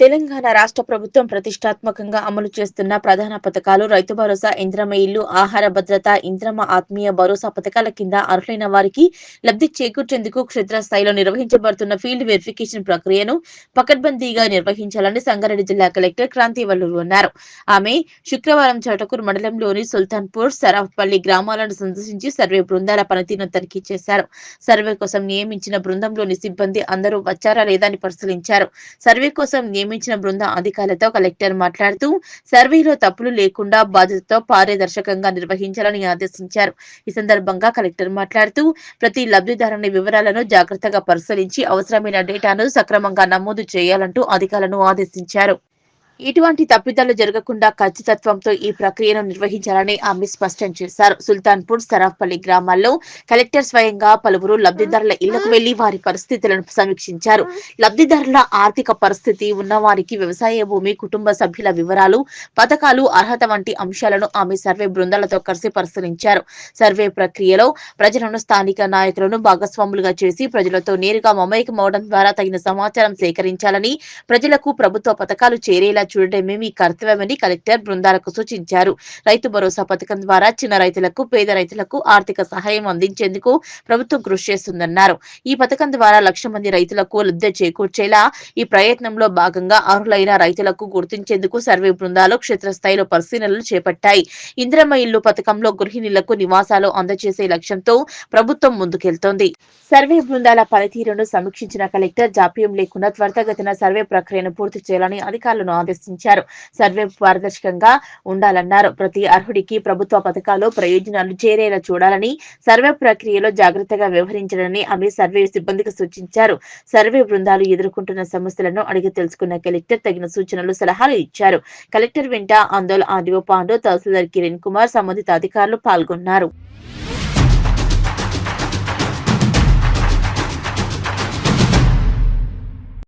తెలంగాణ రాష్ట్ర ప్రభుత్వం ప్రతిష్టాత్మకంగా అమలు చేస్తున్న ప్రధాన పథకాలు రైతు భరోసా ఇంద్రమ ఇల్లు ఆహార భద్రత ఇంద్రమ ఆత్మీయ భరోసా పథకాల కింద అర్హులైన వారికి లబ్ధి చేకూర్చేందుకు క్షేత్రస్థాయిలో నిర్వహించబడుతున్న ఫీల్డ్ వెరిఫికేషన్ ప్రక్రియను పకడ్బందీగా నిర్వహించాలని సంగారెడ్డి జిల్లా కలెక్టర్ క్రాంతి వల్లూరు అన్నారు. ఆమె శుక్రవారం చటకూరు మండలంలోని సుల్తాన్పూర్ సరాఫ్పల్లి గ్రామాలను సందర్శించి సర్వే బృందాల పనితీరును తనిఖీ చేశారు. సర్వే కోసం నియమించిన బృందంలోని సిబ్బంది అందరూ వచ్చారా లేదా అని పరిశీలించారు. సర్వే కోసం నియమించిన బృంద అధికారులతో కలెక్టర్ మాట్లాడుతూ సర్వేలో తప్పులు లేకుండా బాధ్యతతో పారదర్శకంగా నిర్వహించాలని ఆదేశించారు. ఈ సందర్భంగా కలెక్టర్ మాట్లాడుతూ ప్రతి లబ్ధిదారుని వివరాలను జాగ్రత్తగా పరిశీలించి అవసరమైన డేటాను సక్రమంగా నమోదు చేయాలంటూ అధికారులను ఆదేశించారు. ఇటువంటి తప్పిదాలు జరగకుండా ఖచ్చితత్వంతో ఈ ప్రక్రియను నిర్వహించాలని ఆమె స్పష్టం చేశారు. సుల్తాన్పూర్ సరాఫ్పల్లి గ్రామాల్లో కలెక్టర్ స్వయంగా పలువురు లబ్ధిదారుల ఇళ్ళకు వెళ్ళి వారి పరిస్థితులను సమీక్షించారు. లబ్ధిదారుల ఆర్థిక పరిస్థితి ఉన్నవారికి వ్యవసాయ భూమి కుటుంబ సభ్యుల వివరాలు పథకాలు అర్హత వంటి అంశాలను ఆమె సర్వే బృందాలతో కలిసి పరిశీలించారు. సర్వే ప్రక్రియలో ప్రజలను స్థానిక నాయకులను భాగస్వాములుగా చేసి ప్రజలతో నేరుగా మమేకమవడం ద్వారా తగిన సమాచారం సేకరించాలని ప్రజలకు ప్రభుత్వ పథకాలు చేరేలా చూడటమే మీ కర్తవ్యమని కలెక్టర్ బృందాలకు సూచించారు. రైతు భరోసా పథకం ద్వారా చిన్న రైతులకు పేద రైతులకు ఆర్థిక సహాయం అందించేందుకు ప్రభుత్వం కృషి చేస్తుందన్నారు. ఈ పథకం ద్వారా లక్ష మంది రైతులకు లబ్ధి చేకూర్చేలా ఈ ప్రయత్నంలో భాగంగా అర్హులైన రైతులకు గుర్తించేందుకు సర్వే బృందాలు క్షేత్రస్థాయిలో పరిశీలనలు చేపట్టాయి. ఇంద్రమ్మ ఇల్లు పథకంలో గృహిణులకు నివాసాలు అందజేసే లక్ష్యంతో ప్రభుత్వం ముందుకెళ్తోంది. సర్వే బృందాల పనితీరును సమీక్షించిన కలెక్టర్ జాప్యం లేకుండా త్వరితగతిన సర్వే ప్రక్రియను పూర్తి చేయాలని అధికారులను ఆదేశించారు. సర్వే పారదర్శకంగా ఉండాలన్నారు. ప్రతి అర్హుడికి ప్రభుత్వ పథకాలు ప్రయోజనాలు చేరేలా చూడాలని సర్వే ప్రక్రియలో జాగ్రత్తగా వ్యవహరించాలని ఆమె సర్వే సిబ్బందికి సూచించారు. సర్వే బృందాలు ఎదుర్కొంటున్న సమస్యలను అడిగి తెలుసుకున్న కలెక్టర్ తగిన సూచనలు సలహాలు ఇచ్చారు. కలెక్టర్ వెంట ఆందోళన ఆర్డీఓ పాండు తహసీల్దార్ కిరణ్ కుమార్ సంబంధిత అధికారులు పాల్గొన్నారు.